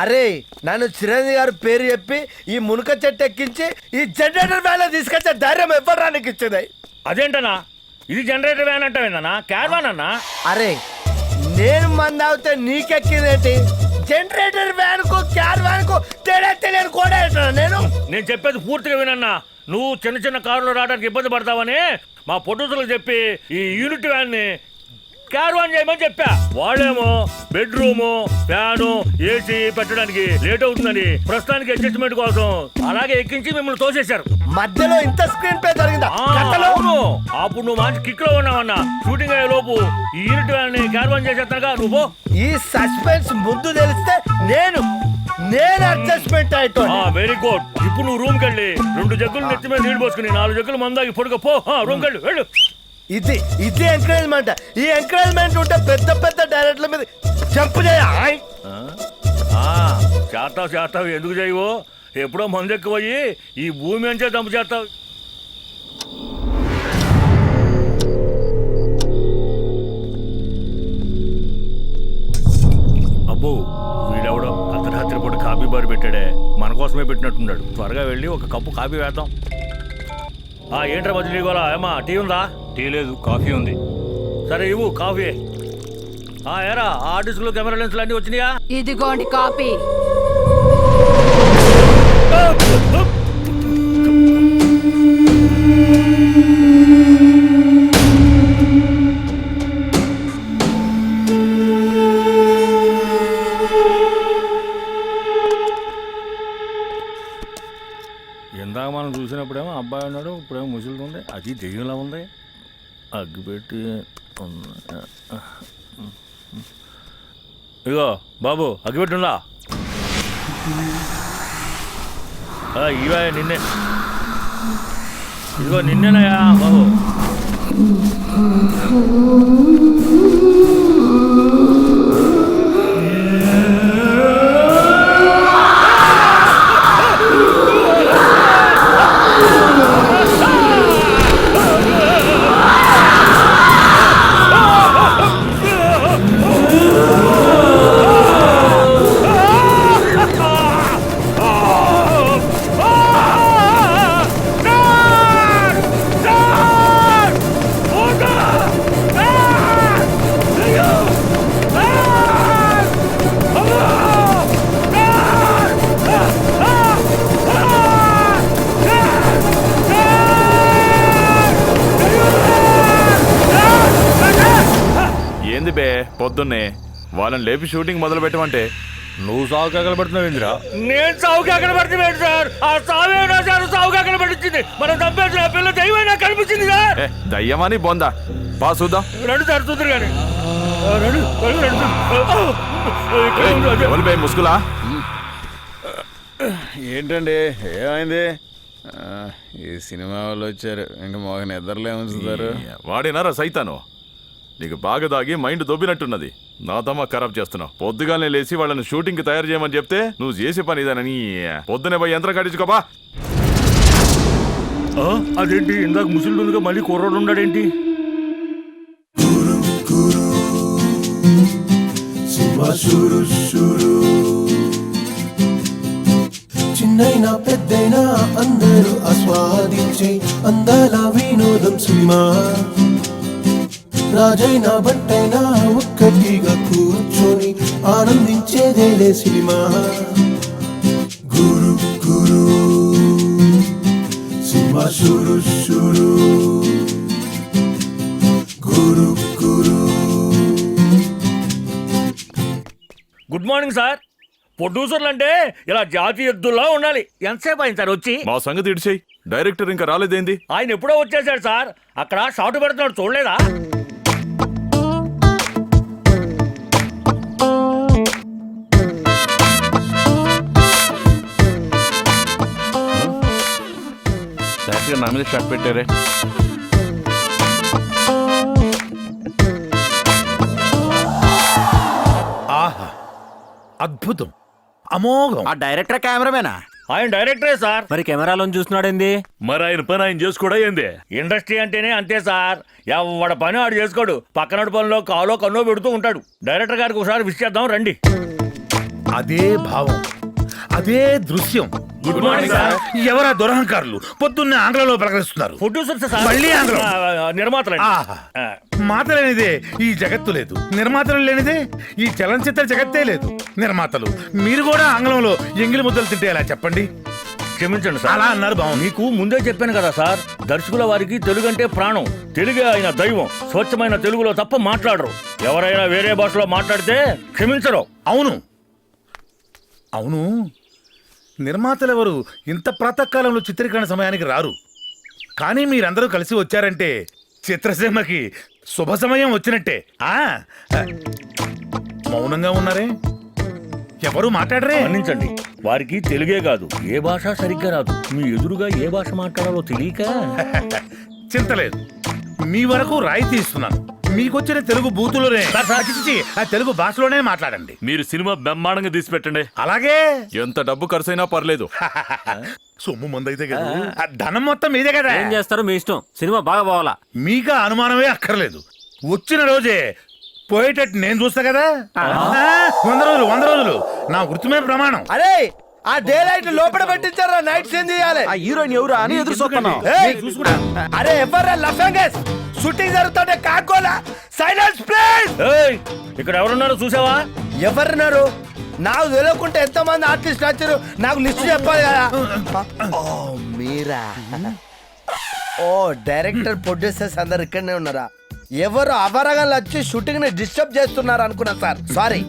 అరే నన్ను చిరంజీవి గారు పేరు చెప్పి ఈ మునక చెట్టు ఎక్కించి ఈ జనరేటర్ వ్యాన్ తీసుకొచ్చే ధైర్యం ఇవ్వడానికి ఇచ్చింది. అదేంటనా ఇది జనరేటర్ వ్యాన్ అంటావేందన్నా క్యార్వాన్ అన్నా? అరే నేను మంది అవుతే నీకెక్కిందేంటి జనరేటర్ వ్యాన్కు క్యార్ వ్యాన్కు తేడా తెలియని కూడా నేను? నేను చెప్పేది పూర్తిగా వినన్నా. నువ్వు చిన్న చిన్న కారులో రావడానికి ఇబ్బంది పడతావని మా పొట్టుతులకు చెప్పి ఈ యూనిట్ వ్యాన్ని క్యార్వాన్ చేయమని చెప్పా. వాళ్ళేమో బెడ్రూము ఫ్యాను ఏసీ పెట్టడానికి లేట్ అవుతుందని ప్రస్తుతానికి అడ్జస్ట్మెంట్ కోసం అలాగే ఎక్కించి మిమ్మల్ని తోసేశారు. మధ్యలో ఇంత స్క్రీన్ పే జరిగిందా? ఆ, కథలో అవును. అప్పుడు నువ్వు మంచి కిక్లో ఉన్నావన్నా. షూటింగ్ అయ్యే లోపు ఈ యూనిట్ వ్యాన్ని క్యార్వాన్ చేసేస్తాగా నువ్వు. ఈ సస్పెన్స్ ముందు తెలిస్తే నేను నేను అడ్జస్ట్మెంట్ అయితో వెరీ గుడ్. ఇప్పుడు నువ్వు రూమ్ కెళ్ళి రెండు జగ్గులు నెత్తి మీద నీళ్ళు పోసుకుని నాలుగు జగ్గులు మందాగి పొడుగు పో. రూమ్ కెళ్ళి వెళ్ళు. ఇది ఇది ఎంకరేజ్మెంట్ ఈ ఎంకరేజ్మెంట్ ఉంటే పెద్ద పెద్ద డైరెక్టర్ల మీద జంప్ చేయ. ఆయ్. చేస్తావు చేస్తావు. ఎందుకు చేయవు? ఎప్పుడో మందు ఎక్కువయ్యి ఈ భూమి అంచే దంపు చేస్తావు. అబ్బో వీడెవడో అర్ధరాత్రి పూట కాఫీ బార్ పెట్టాడే. మన కోసమే పెట్టినట్టున్నాడు. త్వరగా వెళ్ళి ఒక కప్పు కాఫీ వేద్దాం. ఆ ఏంట్రా బదిలీ గోలా? ఏమా టీ ఉందా? టీ లేదు కాఫీ ఉంది. సరే ఇవ్వు కాఫీ. ఆ ఏరా ఆ డిస్క్లో కెమెరా లెన్స్లు అన్నీ వచ్చినాయా? ఇదిగోండి కాపీ ఇందాక మనం చూసినప్పుడేమో అబ్బాయి ఉన్నాడు ఇప్పుడేమో ముసలిది ఉంది అది దెయ్యంలా ఉంది. అగ్గిపెట్టి ఇగో బాబు అగ్గిపెట్టి ఇవా నిన్నే. ఇదిగో నిన్నేనయా బాబు. ఏంది బే? పొద్దున్నే. వాళ్ళని లేపి షూటింగ్ మొదలు పెట్టమంటే. నువ్వు సాగు కగల పెడుతున్నావు ఇందిరా. నేను సావుకి అక్కడ పడుతుంది సార్? ఆ సావే నా సార్ సావుకి అక్కడ పడుతుంది మనం చంపేసిన ఆ పిల్ల దైవైనా కనిపించింది సార్. ఏ దయ్యమని బొందా. బా చూద్దాం. రెండు సార్ చూద్దరు కానీ. ఎవరు బే ముసుగులా? ఏంటండి ఏమైంది? ఈ సినిమా వాళ్ళు వచ్చారు. ఇంకా మాకు నిద్రలే ఉంచుతారు వాడినారా సైతాను? నీకు బాగా దాగి మైండ్ దొబ్బినట్టున్నది. నా తమ్మ ఖరాబ్ చేస్తున్నావు పొద్దుగానే లేచి వాళ్ళని షూటింగ్కి తయారు చేయమని చెప్తే నువ్వు చేసే పని ఇదేనని పొద్దునే పోయి యంత్రం కట్టించుకోపా అదేంటి? ఇందాక ముసలి ఉందిగా మళ్ళీ కుర్రోడు ఉన్నాడేంటి? చిన్నైనా పెద్దైనా అందరూ ఆస్వాదించే అందాల వినోదం సినిమా. రాజైనా భట్టైనా ఒక్కటిగా కూర్చొని ఆనందించేదేలే సినిమా. గురు గురు సినిమా షురు షురు గురు గురు. గుడ్ మార్నింగ్ సార్ ప్రొడ్యూసర్లు అంటే ఇలా జాతీయ ఎద్దుల్లా ఉండాలి. ఎంతసేపు అయింది సార్ వచ్చి? మా సంగతి ఇడిచేయి డైరెక్టర్ ఇంకా రాలేదేంది? ఆయన ఎప్పుడో వచ్చేసాడు సార్ అక్కడ షాట్ పెడుతున్నాడు చూడలేదా? నా మీద షాట్ పెట్టారే. ఆహా అద్భుతం. అమోఘం. ఆ డైరెక్టర్ కెమెరామేనా? ఆయన డైరెక్టరే సార్. మరి కెమెరాలో చూస్తున్నాడేంది? మరి ఆయన పని ఆయన చేసుకోడా ఏంది? ఇండస్ట్రీ అంటేనే అంతే సార్. ఎవడ పని ఆడు చేసుకోడు. పక్కనడు పనిలో కాలో కన్నో పెడుతూ ఉంటాడు. డైరెక్టర్ గారికి ఒకసారి విష్ చేద్దాం రండి. అదే భావం. అదే దృశ్యం. గుడ్ మార్నింగ్ సార్ ఎవరా దురహంకారులు? పొద్దున్నే ఆంగ్లంలో ప్రకటిస్తున్నారు. ప్రొడ్యూసర్స్ సార్ మళ్ళీ ఆంగ్లం. ఆ. మాత లేనిదే ఈ జగత్తు లేదు. నిర్మాతలు లేనిదే ఈ చలనచిత్ర జగత్తే లేదు. నిర్మాతలు మీరు కూడా ఆంగ్లంలో ఎంగిలి ముద్దలు తింటే ఎలా చెప్పండి? క్షమించండి సార్ అలా అన్నారు బాగుంది మీకు ముందే చెప్పాను కదా సార్ దర్శకుల వారికి తెలుగు అంటే ప్రాణం. తెలుగే ఆయన దైవం స్వచ్ఛమైన తెలుగులో తప్ప మాట్లాడరు. ఎవరైనా వేరే భాషలో మాట్లాడితే క్షమించరు. అవును. అవును. నిర్మాతలు ఎవరు ఇంత ప్రాతకాలంలో చిత్రీకరణ సమయానికి రారు. కానీ మీరందరూ కలిసి వచ్చారంటే చిత్రసీమకి శుభ సమయం వచ్చినట్టే. ఆ? మౌనంగా ఉన్నారే? ఎవరు మాట్లాడరే? మన్నించండి వారికి తెలుగే కాదు ఏ భాష సరిగ్గా రాదు. మీ ఎదురుగా ఏ భాష మాట్లాడాలో తెలియక. చింతలేదు మీ వరకు రాయితీ ఇస్తున్నాను మీకొచ్చిన తెలుగు బూతులోనే. చి, చి, చి, ఆ తెలుగు భాషలోనే మాట్లాడండి. మీరు సినిమా బ్రహ్మాండంగా తీసి పెట్టండి. అలాగే. ఎంత డబ్బు ఖర్చైనా పర్లేదు. సొమ్ము మందైతే కదా. ఆ. ధనం మొత్తం మీదే కదా. ఏం చేస్తారో? మీ ఇష్టం. సినిమా బాగా పోవాలా? మీకు ఆ అనుమానమే అక్కర్లేదు. వచ్చిన రోజే పోయేటట్టు నేను చూస్తా కదా. ఆ, వంద రోజులు వంద రోజులు. నా వృత్తి మీద ప్రమాణం. అరే ఆ డే లైట్ లోపల పెట్టించారా? నైట్ సీన్ చేయాలి. ఆ హీరోయిన్ ఎవరు అని ఎదురు చూస్తున్నాం. ఏయ్, అరే ఎవర్రా లఫంగస్ షూటింగ్ జరుగుతుంటే కాకోలా? Silence please! ఏయ్, ఇక్కడ ఎవరున్నారో చూసావా? ఎవరున్నారు? నాకు తెలియకుంటే ఎంత మంది ఆర్టిస్ట్ వచ్చారు? నాకు లిస్ట్ చెప్పాలి కదా. ఓ మీరా? ఓ డైరెక్టర్ ప్రొడ్యూసర్స్ అందరు ఇక్కడనే ఉన్నారా? ఎవరు అవరగాలు వచ్చి షూటింగ్ని డిస్టర్బ్ చేస్తున్నారు అనుకున్నా సార్. సారీ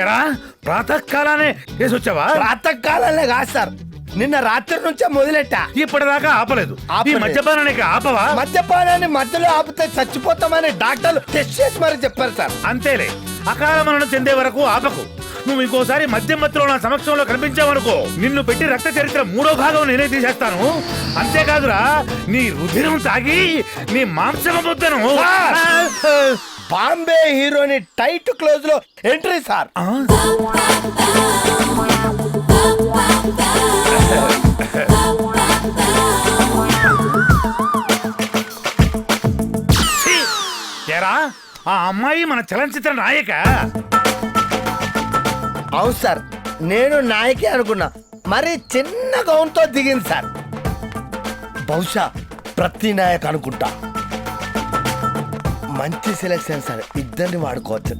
ఎరా? ప్రాతకాలానే వేసి వచ్చావా ప్రాతకాలంలో కాదు సార్. నిన్న రాత్రి నుంచే మొదలెట్టా. ఇప్పటిదాకా ఆపలేదు. ఈ. మద్యపానానికి ఆపవా? మద్యపానాన్ని మధ్యలో ఆపితే చచ్చిపోతామని డాక్టర్లు టెస్ట్ చేసి మరి చెప్పారు సార్. అంతేలే. అకాల మరణం చెందే వరకు ఆపకు. నువ్వు ఇంకోసారి మద్యం మత్తులో నా సమక్షంలో కనిపించావనుకో నిన్ను పెట్టి రక్త చరిత్ర మూడో భాగం నేనే తీసేస్తాను. అంతేకాదురా నీ రుధిరం తాగి నీ మాంసం సార్! బాంబే హీరోని టైట్ క్లోజ్లో ఎంట్రీ సార్. ఆ అమ్మాయి మన చలనచిత్ర నాయక అవును సార్ నేను నాయకే అనుకున్నా మరి చిన్న గౌన్తో దిగింది సార్ బహుశా ప్రతి నాయక్ అనుకుంటా మంచి సెలెక్షన్ సార్ ఇద్దరిని వాడుకోవచ్చు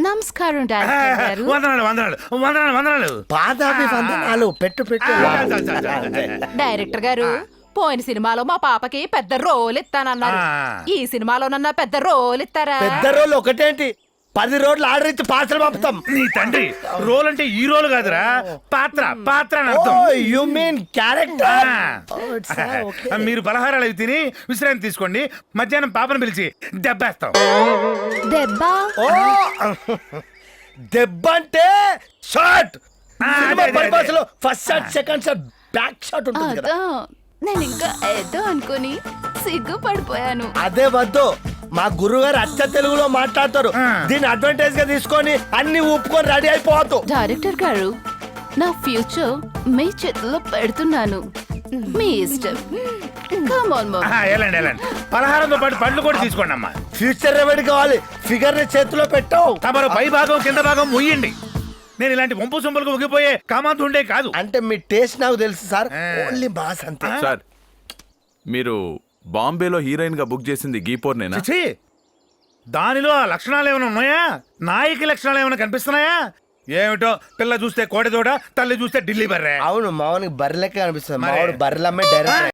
నమస్కారం డైరెక్టర్ గారు వందనాలు వందనాలు వందనాలు వందనాలు పాదాభి వందనాలు పెట్టు పెట్టు డైరెక్టర్ గారు పోయిన సినిమాలో మా పాపకి పెద్ద రోల్ ఇస్తానన్నారు. ఆ. ఈ సినిమాలోనన్నా పెద్ద రోల్ ఇస్తారా? పెద్ద రోజులు ఒకటేంటి? పది రోజులు ఆర్డర్ ఇచ్చి పాత్రలు పంపుతాం. నీ తండ్రి రోల్ అంటే ఈ రోల్ కాదురా. పాత్ర పాత్ర అని అర్థం. యు మీన్ క్యారెక్టర్ ఆ. మీరు పలహారాలు అవి తిని విశ్రాంతి తీసుకోండి. మధ్యాహ్నం పాపను పిలిచి దెబ్బేస్తాం. దెబ్బ? ఓ. దెబ్బ అంటే షాట్. ఆ, అదే, అదే, అదే. లో first shot second shot back shot ఉంటుంది కదా. అదా. నేను ఇంకా ఏదో అనుకుని సిగ్గుపడిపోయాను. అదే వద్దు. మా గురుగారు అచ్చ తెలుగులో మాట్లాడతారు. దీన్ని అడ్వాంటేజ్గా తీసుకొని అన్ని ఊపుకొని రెడీ అయిపోవద్దు. డైరెక్టర్ గారు నా ఫ్యూచర్ మీ చేతిలో పెడుతున్నాను. మీ ఇష్టం. కమ్ ఆన్ ఆ, వెళ్ళండి వెళ్ళండి. పలహారంతో పాటు పండ్లు కూడా తీసుకోండి అమ్మా ఫ్యూచర్ రెమెడీ కావాలి? ఫిగర్ని చేతిలో పెట్టావు. తమరు పై భాగం కింద భాగం ముయ్యండి నేను ఇలాంటి వంపు సొంపులకు ఉగిపోయే కామాంతుండే కాదు. అంటే మీ టేస్ట్ నాకు తెలుసు సార్. ఓన్లీ బాస్ అంతే. సార్ మీరు బాంబేలో హీరోయిన్గా బుక్ చేసింది గీపోర్నేనా చిచి దానిలో ఆ లక్షణాలు ఏమైనా ఉన్నాయా? నాయకి లక్షణాలు ఏమైనా కనిపిస్తున్నాయా? ఏమిటో పిల్ల చూస్తే కోడెదోడ తల్లి చూస్తే ఢిల్లీ బర్రే. అవును మావనికి బర్రెలకే అనిపిస్తుంది మరి. మావాడు బర్రెలమ్మే డైరెక్టర్.